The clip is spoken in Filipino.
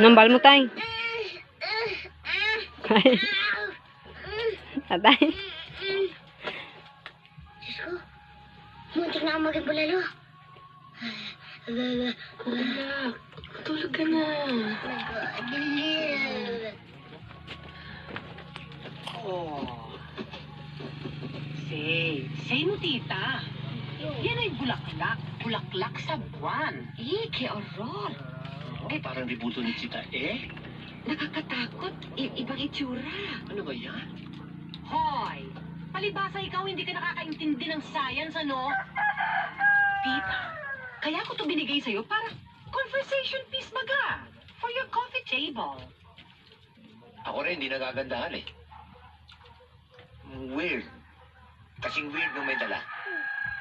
Nambal mo, tay. Tatay. Diyos ko, muntik na ako maging bulalo. Anak, tulog ka na. Oh. Say, say mo tita. Yan ay bulaklak. Bulaklak sa buwan. Eh, Aurora. Oh, parang ributo ni Chita eh. Nakakatakot. I- ibang itsura. Ano ba yan? Hoy! Palibasa ikaw hindi ka nakakaintindi ng science, ano? Tita, kaya ko to binigay sa'yo para conversation piece baga. For your coffee table. Ako rin, hindi nagagandahan eh. Weird. Kasing weird nung may dala.